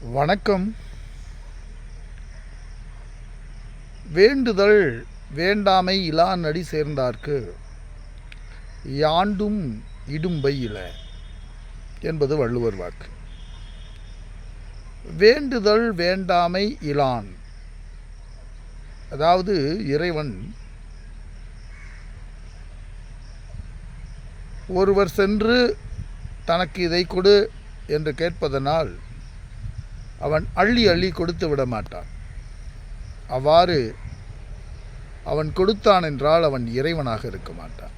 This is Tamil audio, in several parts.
வணக்கம். வேண்டுதல் வேண்டாமை இலா நடி சேர்ந்தார்க்கு. யாண்டும் இடும்பை இல என்பது வள்ளுவர் வாக்கு. வேண்டுதல் வேண்டாமை இலான். அதாவது இறைவன் ஒருவர் சென்று தனக்கு இதை கொடு என்று கேட்பதனால் அவன் அள்ளி அள்ளி கொடுத்து விட மாட்டான் அவ்வாறு அவன் கொடுத்தான் என்றால் அவன் இறைவனாக இருக்க மாட்டான்.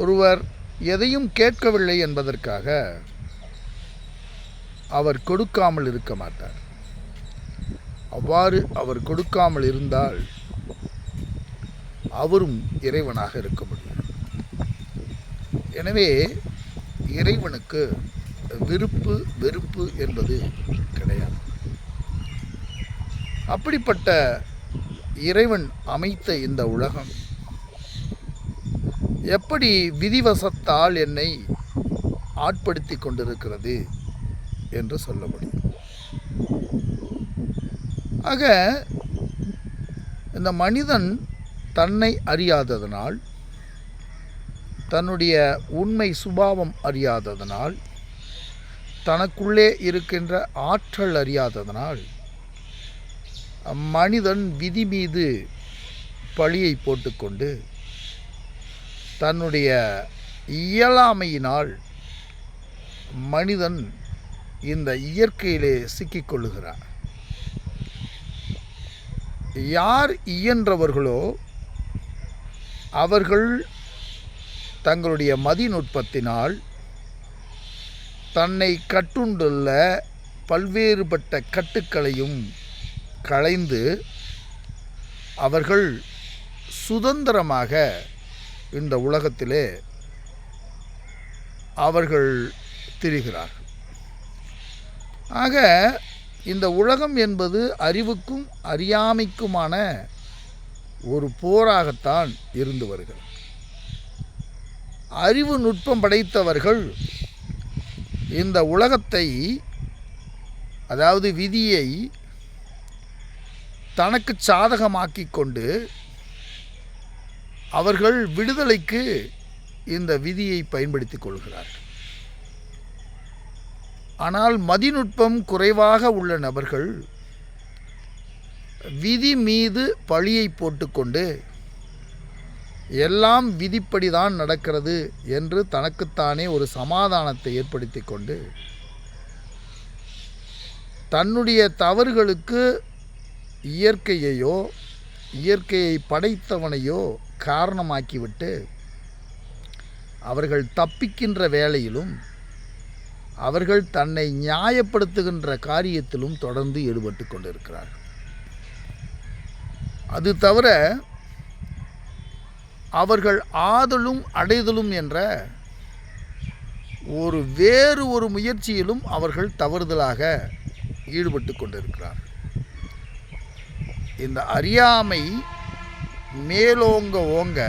ஒருவர் எதையும் கேட்கவில்லை என்பதற்காக அவர் கொடுக்காமல் இருக்க மாட்டார். அவ்வாறு அவர் கொடுக்காமல் இருந்தால் அவரும் இறைவனாக இருக்க முடியும். எனவே இறைவனுக்கு விருப்பு வெறுப்பு என்பது கிடையாது. அப்படிப்பட்ட இறைவன் அமைத்த இந்த உலகம் எப்படி விதிவசத்தால் என்னை ஆட்படுத்தி கொண்டிருக்கிறது என்று சொல்ல முடியும். ஆக இந்த மனிதன் தன்னை அறியாததனால் தன்னுடைய உண்மை சுபாவம் அறியாததனால் தனக்குள்ளே இருக்கின்ற ஆற்றல் அறியாததனால் மனிதன் விதி மீது பழியை போட்டுக்கொண்டு தன்னுடைய இயலாமையினால் மனிதன் இந்த இயற்கையிலே சிக்கிக்கொள்ளுகிறான். யார் இயன்றவர்களோ அவர்கள் தங்களுடைய மதிநுட்பத்தினால் தன்னை கட்டுண்டுள்ள பல்வேறுபட்ட கட்டுக்களையும் களைந்து அவர்கள் சுதந்திரமாக இந்த உலகத்திலே அவர்கள் திரிகிறார்கள். ஆக இந்த உலகம் என்பது அறிவுக்கும் அறியாமைக்குமான ஒரு போராகத்தான் இருந்து வருகிறது. அறிவு நுட்பம் படைத்தவர்கள் இந்த உலகத்தை அதாவது விதியை தனக்கு சாதகமாக்கி கொண்டு அவர்கள் விடுதலைக்கு இந்த விதியை பயன்படுத்தி கொள்கிறார்கள். ஆனால் மதிநுட்பம் குறைவாக உள்ள நபர்கள் விதி மீது பழியை போட்டுக்கொண்டு எல்லாம் விதிப்படிதான் நடக்கிறது என்று தனக்குத்தானே ஒரு சமாதானத்தை ஏற்படுத்தி கொண்டு தன்னுடைய தவறுகளுக்கு இயற்கையையோ இயற்கையை படைத்தவனையோ காரணமாக்கிவிட்டு அவர்கள் தப்பிக்கின்ற வேலையிலும் அவர்கள் தன்னை நியாயப்படுத்துகின்ற காரியத்திலும் தொடர்ந்து ஈடுபட்டு கொண்டிருக்கிறார்கள். அது தவிர அவர்கள் ஆதலும் அடைதலும் என்ற ஒரு வேறு ஒரு முயற்சியிலும் அவர்கள் தவறுதலாக ஈடுபட்டு கொண்டிருக்கிறார். இந்த அறியாமை மேலோங்க ஓங்க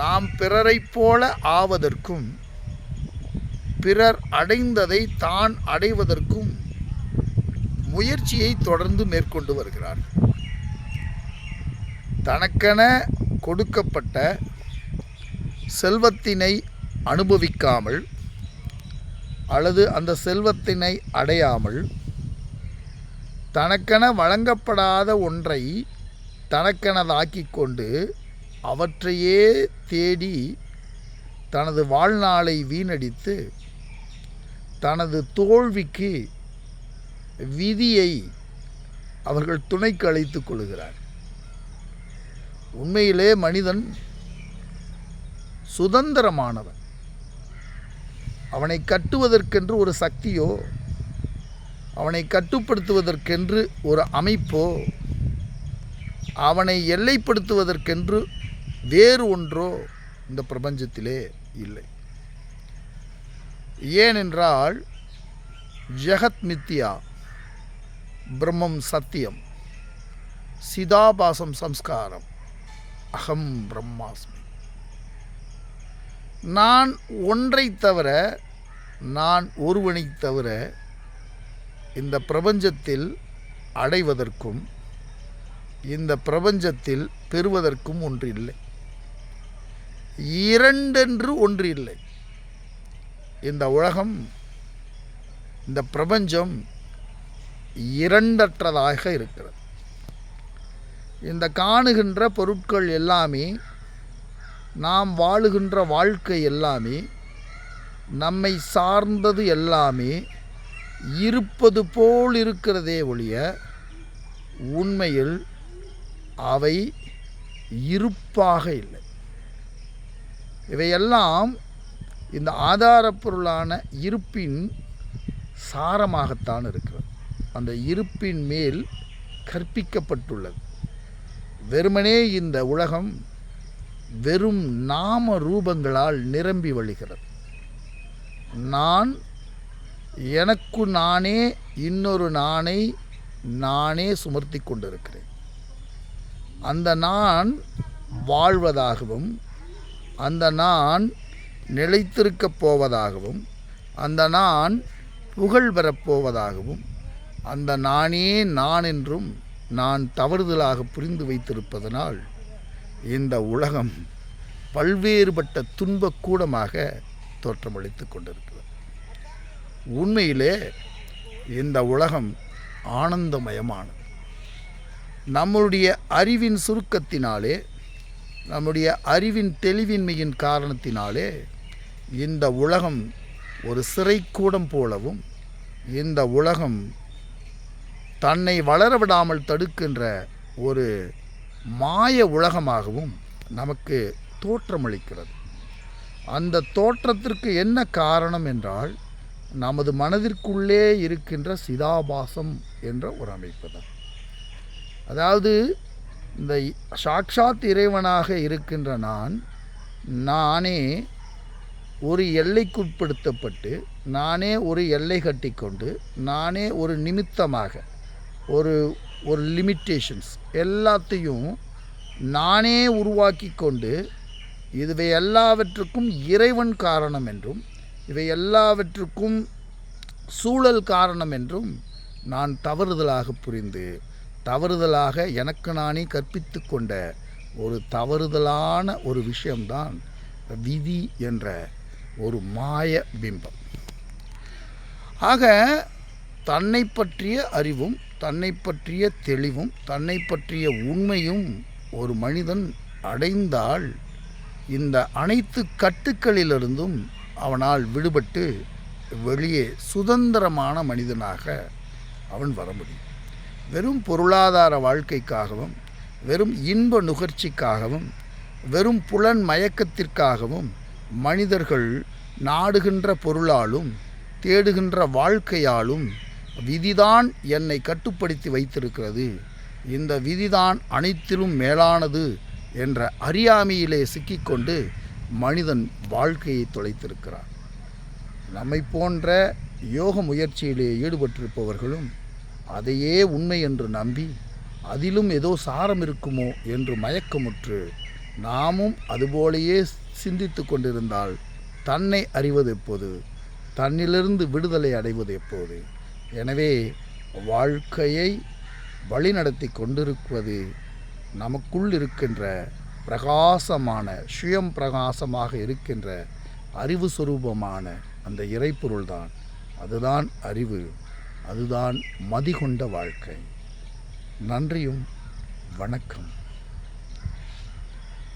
நாம் பிறரைப் போல ஆவதற்கும் பிறர் அடைந்ததை தான் அடைவதற்கும் முயற்சியை தொடர்ந்து மேற்கொண்டு வருகிறார். தனக்கென கொடுக்கப்பட்ட செல்வத்தினை அனுபவிக்காமல் அல்லது அந்த செல்வத்தினை அடையாமல் தனக்கென வழங்கப்படாத ஒன்றை தனக்கெனதாக்கி கொண்டு அவற்றையே தேடி தனது வாழ்நாளை வீணடித்து தனது தோல்விக்கு விதியை அவர்கள் துணைக்கு அழைத்து கொள்கிறார். உண்மையிலே மனிதன் சுதந்திரமானவன். அவனை கட்டுவதற்கென்று ஒரு சக்தியோ அவனை கட்டுப்படுத்துவதற்கென்று ஒரு அமைப்போ அவனை எல்லைப்படுத்துவதற்கென்று வேறு ஒன்றோ இந்த பிரபஞ்சத்திலே இல்லை. ஏனென்றால் ஜெகத் மித்யா பிரம்மம் சத்தியம் சிதாபாசம் சம்ஸ்காரம். அகம் பிரம்மாஸ்மி. நான் ஒன்றை தவிர நான் ஒருவனைத் தவிர இந்த பிரபஞ்சத்தில் அடைவதற்கும் இந்த பிரபஞ்சத்தில் பெறுவதற்கும் ஒன்று இல்லை. இரண்டென்று ஒன்று இல்லை. இந்த உலகம் இந்த பிரபஞ்சம் இரண்டற்றதாக இருக்கிறது. இந்த காணுகின்ற பொருட்கள் எல்லாமே நாம் வாழுகின்ற வாழ்க்கை எல்லாமே நம்மை சார்ந்தது எல்லாமே இருப்பது போல் இருக்கிறதே ஒழிய உண்மையில் அவை இருப்பாக இல்லை. இவையெல்லாம் இந்த ஆதாரப்பொருளான இருப்பின் சாரமாகத்தான் இருக்கிறது. அந்த இருப்பின் மேல் கற்பிக்கப்பட்டுள்ளது. வெறுமனே இந்த உலகம் வெறும் நாம ரூபங்களால் நிரம்பி வழிகிறது. நான் எனக்கு நானே இன்னொரு நானை நானே சுமர்த்தி கொண்டிருக்கிறேன். அந்த நான் வாழ்வதாகவும் அந்த நான் நிலைத்திருக்கப் போவதாகவும் அந்த நான் புகழ் பெறப்போவதாகவும் அந்த நானே நான் என்றும் நான் தவறுதலாக புரிந்து வைத்திருப்பதனால் இந்த உலகம் பல்வேறுபட்ட துன்பக்கூடமாக தோற்றமளித்து கொண்டிருக்கிறது. உண்மையிலே இந்த உலகம் ஆனந்தமயமானது. நம்முடைய அறிவின் சுருக்கத்தினாலே நம்முடைய அறிவின் தெளிவின்மையின் காரணத்தினாலே இந்த உலகம் ஒரு சிறைக்கூடம் போலவும் இந்த உலகம் தன்னை வளர விடாமல் தடுக்கின்ற ஒரு மாய உலகமாகவும் நமக்கு தோற்றமளிக்கிறது. அந்த தோற்றத்திற்கு என்ன காரணம் என்றால் நமது மனதிற்குள்ளே இருக்கின்ற சிதாபாசம் என்ற ஒரு அமைப்பு தான். அதாவது இந்த சாக்ஷாத் இறைவனாக இருக்கின்ற நான் நானே ஒரு எல்லைக்குட்படுத்தப்பட்டு நானே ஒரு எல்லை கட்டிக்கொண்டு நானே ஒரு நிமித்தமாக ஒரு ஒரு லிமிட்டேஷன்ஸ் எல்லாத்தையும் நானே உருவாக்கி கொண்டு இதுவை எல்லாவற்றுக்கும் இறைவன் காரணம் என்றும் இவை எல்லாவற்றுக்கும் சூழல் காரணம் என்றும் நான் தவறுதலாக புரிந்து தவறுதலாக எனக்கு நானே கற்பித்து கொண்ட ஒரு தவறுதலான ஒரு விஷயம்தான் விதி என்ற ஒரு மாய பிம்பம். ஆக தன்னை பற்றிய அறிவும் தன்னை பற்றிய தெளிவும் தன்னை பற்றிய உண்மையும் ஒரு மனிதன் அடைந்தால் இந்த அனைத்து கட்டுக்களிலிருந்தும் அவனால் விடுபட்டு வெளியே சுதந்திரமான மனிதனாக அவன் வர முடியும். வெறும் பொருளாதார வாழ்க்கைக்காகவும் வெறும் இன்ப நுகர்ச்சிக்காகவும் வெறும் புலன் மயக்கத்திற்காகவும் மனிதர்கள் நாடுகின்ற பொருளாலும் தேடுகின்ற வாழ்க்கையாலும் விதிதான் என்னை கட்டுப்படுத்தி வைத்திருக்கிறது. இந்த விதிதான் அனைத்திலும் மேலானது என்ற அறியாமையிலே சிக்கிக்கொண்டு மனிதன் வாழ்க்கையை தொலைத்திருக்கிறான். நம்மை போன்ற யோக முயற்சியிலே ஈடுபட்டிருப்பவர்களும் அதையே உண்மை என்று நம்பி அதிலும் ஏதோ சாரம் இருக்குமோ என்று மயக்கமுற்று நாமும் அதுபோலேயே சிந்தித்து கொண்டிருந்தால் தன்னை அறிவது எப்போது? தன்னிலிருந்து விடுதலை அடைவது எப்போது? எனவே வாழ்க்கையை வழிநடத்தி கொண்டிருப்பது நமக்குள் இருக்கின்ற பிரகாசமான சுயம் பிரகாசமாக இருக்கின்ற அறிவு சுரூபமான அந்த இறைப்பொருள்தான் அதுதான் அறிவு. அதுதான் மதிகொண்ட வாழ்க்கை. நன்றியும் வணக்கம்.